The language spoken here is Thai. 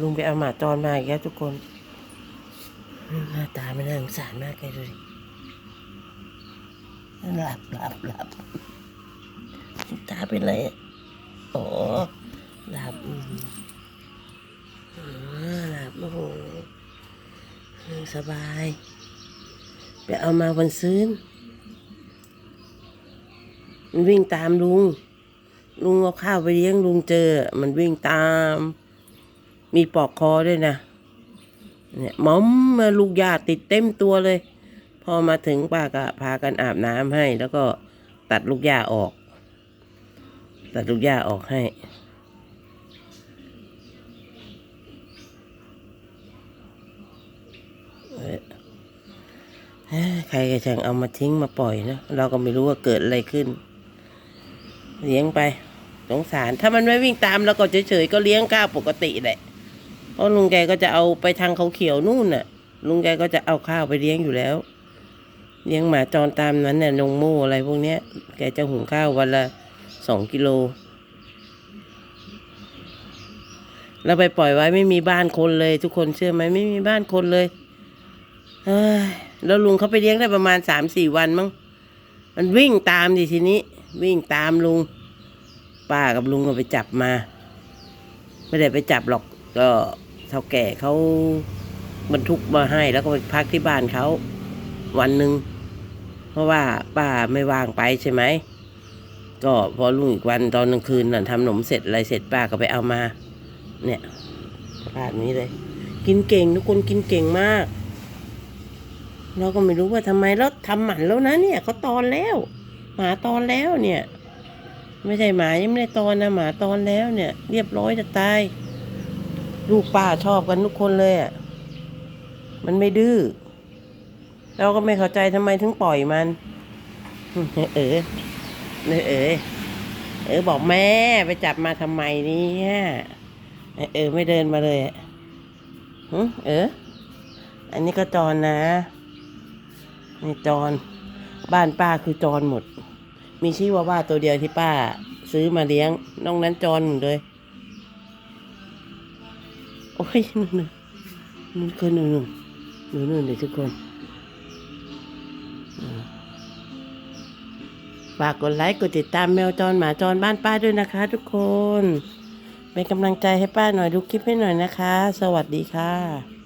ลุงไปเอาหมาจรมาอีกแล้วทุกคน หน้าตาไม่น่าสงสารมากเลยดูดิหลับหลับหลับตาเป็นไรอะโอ้หลับอ๋อหลับโอ้โหสบาย ไปเอามาวันซื้นมันวิ่งตามลุง ลุงเอาข้าวไปเลี้ยงลุงเจอ มันวิ่งตาม มีปลอกคอด้วยนะ เนี่ยมอมมาลูกยาติดเต็มตัวเลย พอมาถึงป้าก็พากันอาบน้ำให้ แล้วก็ตัดลูกยาออก ตัดลูกยาออกให้ใครก็ช่างเอามาทิ้งมาปล่อยนะเราก็ไม่รู้ว่าเกิดอะไรขึ้น เลี้ยงไปสงสาร ถ้ามันไม่วิ่งตามแล้วก็เฉยๆก็เลี้ยงข้าวปกติแหละ เพราะลุงแกก็จะเอาไปทางเขาเขียวนู่นน่ะ ลุงแกก็จะเอาข้าวไปเลี้ยงอยู่แล้ว เลี้ยงหมาจรตามนั้นเนี่ยนงโม่อะไรพวกเนี้ย แกจะหุงข้าววันละสองกิโลแล้วไปปล่อยไว้ไม่มีบ้านคนเลย ทุกคนเชื่อไหมไม่มีบ้านคนเลยเฮ้ยแล้วลุงเขาไปเลี้ยงได้ประมาณสามสี่วันมั้งมันวิ่งตามดิทีนี้ วิ่งตามลุง ป้ากับลุงก็ไปจับมา ไม่ได้ไปจับหรอกก็ ท่าแก่เขาบรรทุกมาให้แล้วก็ไปพักที่บ้านเขาวันหนึ่งเพราะว่าป้าไม่ว่างไปใช่ไหมก็พอลุงอีกวันตอนกลางคืนน่ะทำหนมเสร็จอะไรเสร็จป้าก็ไปเอามา เนี่ยสภาพนี้เลย กินเก่งทุกคนกินเก่งมาก เราก็ไม่รู้ว่าทำไมแล้วทำหมันแล้วนะเนี่ยเขาตอนแล้ว หมาตอนแล้วเนี่ย ไม่ใช่หมายังไม่ได้ตอนนะหมาตอนแล้วเนี่ย เรียบร้อยจะตาย ลูกป้าชอบกันทุกคนเลยอะ มันไม่ดื้อ เราก็ไม่เข้าใจทำไมถึงปล่อยมัน เออ เออ เออ เออ บอกแม่ไปจับมาทำไมเนี่ยเออ ไม่เดินมาเลยอะหึเออ อันนี้ก็จรนะนี่จรบ้านป้าคือจรหมด มีชิวาว่าตัวเดียวที่ป้า ซื้อมาเลี้ยงนอกนั้นจรหมดเลย โอ้ยนู่นน่นนู่นคนนู่นนู่นนู่นนู่นเลยทุกคนฝากกดไลค์กดติดตามแมวจรหมาจรบ้านป้าด้วยนะคะ ทุกคน เป็นกำลังใจให้ป้าหน่อยดูคลิปให้หน่อยนะคะ สวัสดีค่ะ